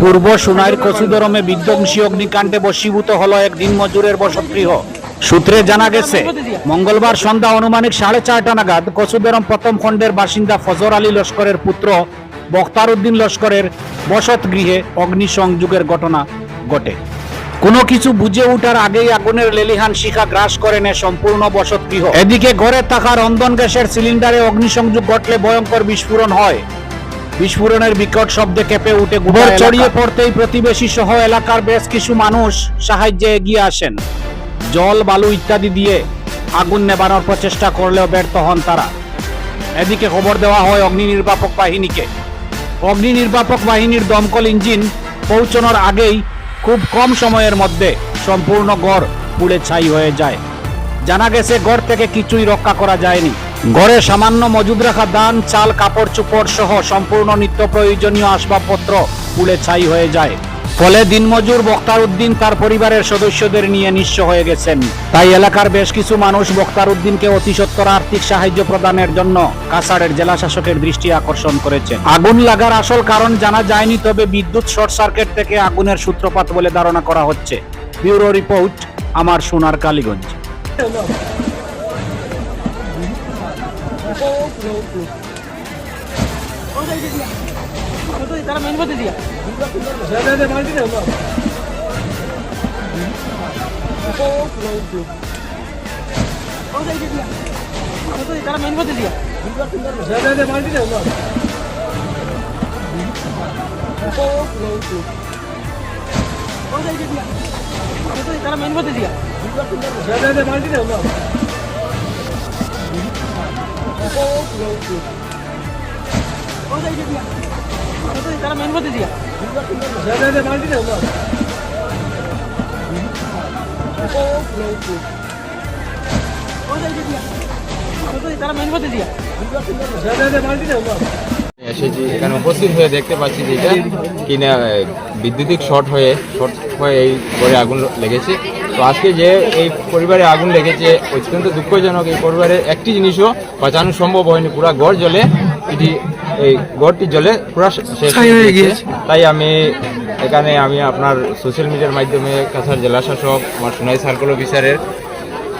পূর্ব সোনাইর কচুদরমে বিধ্বংসী অগ্নিকাণ্ডে বশীভূত হল এক দিন মজুরের বসতগৃহ। সূত্রে জানা গেছে, মঙ্গলবার সন্ধ্যা আনুমানিক সাড়ে চারটা নাগাদ কচুদরম প্রথম খণ্ডের বাসিন্দা ফজর আলী লস্করের পুত্র বখতার উদ্দিন লস্করের বসত গৃহে অগ্নিসংযোগের ঘটনা ঘটে। কোনো কিছু বুঝে ওঠার আগেই আগুনের লেলিহান শিখা গ্রাস করে নেয় সম্পূর্ণ বসত গৃহ এদিকে ঘরে থাকা রন্ধন গ্যাসের সিলিন্ডারে অগ্নিসংযোগ ঘটলে ভয়ঙ্কর বিস্ফোরণ হয়। বিস্ফোরণের বিকট শব্দে কেঁপে উঠে গোবর ছড়িয়ে পড়তেই প্রতিবেশী সহ এলাকার বেশ কিছু মানুষ সাহায্যে এগিয়ে আসেন। জল বালু ইত্যাদি দিয়ে আগুন নেবানোর প্রচেষ্টা করলেও ব্যর্থ হন তারা। এদিকে খবর দেওয়া হয় অগ্নি নির্বাপক বাহিনীকে। অগ্নি নির্বাপক বাহিনীর দমকল ইঞ্জিন পৌঁছানোর আগেই খুব কম সময়ের মধ্যে সম্পূর্ণ গড় পুড়ে ছাই হয়ে যায়। জানা গেছে গড় থেকে কিছুই রক্ষা করা যায়নি। গড়ে সামান্য মজুদ রাখা দান, চাল, কাপড় চোপড় সহ সম্পূর্ণ নিত্য প্রয়োজনীয় আসবাবপত্র পুড়ে ছাই হয়ে যায়। ফলে দিনমজুর বক্তার উদ্দিন তার পরিবারের সদস্যদের নিয়ে নিঃস্ব হয়ে গেছেন। তাই এলাকার বেশ কিছু মানুষ বক্তার উদ্দিনকে অতি সত্বর আর্থিক সাহায্য প্রদানের জন্য কাছাড়ের জেলা শাসকের দৃষ্টি আকর্ষণ করেছেন। আগুন লাগার আসল কারণ জানা যায়নি, তবে বিদ্যুৎ শর্ট সার্কিট থেকে আগুনের সূত্রপাত বলে ধারণা করা হচ্ছে। ব্যুরো রিপোর্ট, আমার সোনার কালীগঞ্জ। তারা মেন করতে দিয়া দিয়া তারা মেন করতে দিয়া দিয়া তারা মেন করতে দিয়া এসেছি। এখানে উপস্থিত হয়ে দেখতে পাচ্ছি যে এটা কিনা বিদ্যুতিক শর্ট হয়ে শর্ট হয়ে এই করে আগুন লেগেছে। তো আজকে যে এই পরিবারে আগুন লেগেছে অত্যন্ত দুঃখজনক এই পরিবারের একটি জিনিসও বাঁচানো সম্ভব হয়নি। পুরো গড় জলে এটি এই গড়টি জলে পুরা শেষ হয়ে গিয়েছে। তাই আমি এখানে আমি আপনার সোশ্যাল মিডিয়ার মাধ্যমে কাছাড় জেলা শাসক আমার সোনাই সার্কেল অফিসারের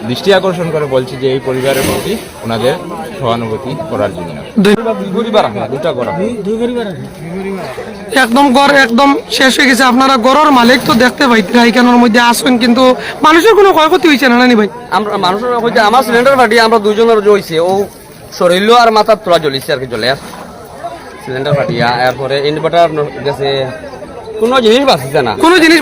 দৃষ্টি আকর্ষণ করে বলছি যে এই পরিবারের প্রতি ওনাদের সহানুভূতি করার জন্য। পরিবার আপনার দুটা করা একদম গড় একদম শেষ হয়ে গেছে। আপনারা গড়ের মালিক তো দেখতে পাইতে এখানের মধ্যে আসেন কিন্তু মানুষের কোনো ক্ষয়ক্ষতি হয়েছে না নানি ভাই? আমরা মানুষের হইতে আমার সিলিন্ডার ফাটি আমরা দুজনের জ্বলছে। ও শরীর আর মাথার তোলা জ্বলিছে আর কি জ্বলে। আর সিলিন্ডার ফাটিয়া এরপরে ইনভার্টার গেছে। কোনো জিনিস বাঁচিছে না। কোনো জিনিস